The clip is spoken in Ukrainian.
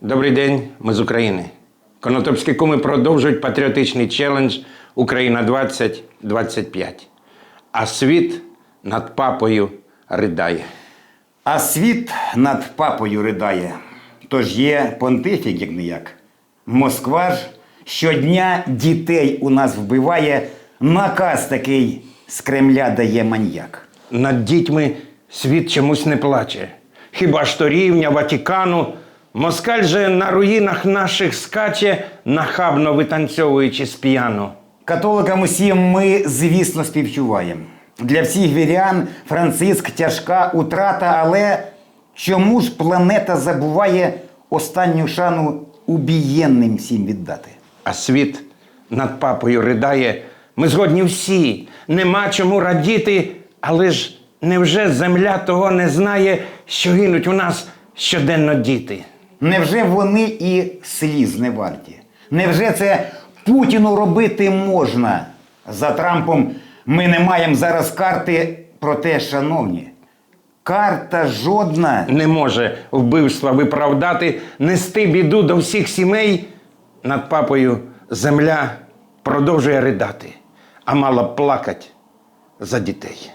Добрий день, ми з України. Конотопські куми продовжують патріотичний челендж Україна 2025. А світ над папою ридає. А світ над папою ридає. Тож є понтифік, як не як. Москва ж щодня дітей у нас вбиває, наказ такий з Кремля дає маньяк. Над дітьми світ чомусь не плаче. Хіба ж то рівня Ватикану, москаль же на руїнах наших скаче, нахабно витанцьовуючи з п'яну. Католикам усім ми, звісно, співчуваємо. Для всіх вірян Франциск тяжка утрата, але чому ж планета забуває останню шану убієнним всім віддати? А світ над папою ридає. Ми згодні всі, нема чому радіти, але ж невже земля того не знає, що гинуть у нас щоденно діти? Невже вони і сліз не варті? Невже це Путіну робити можна? За Трампом ми не маємо зараз карти, проте, шановні, карта жодна Не може вбивства виправдати, нести біду до всіх сімей. Над папою земля продовжує ридати, а мала плакать за дітей.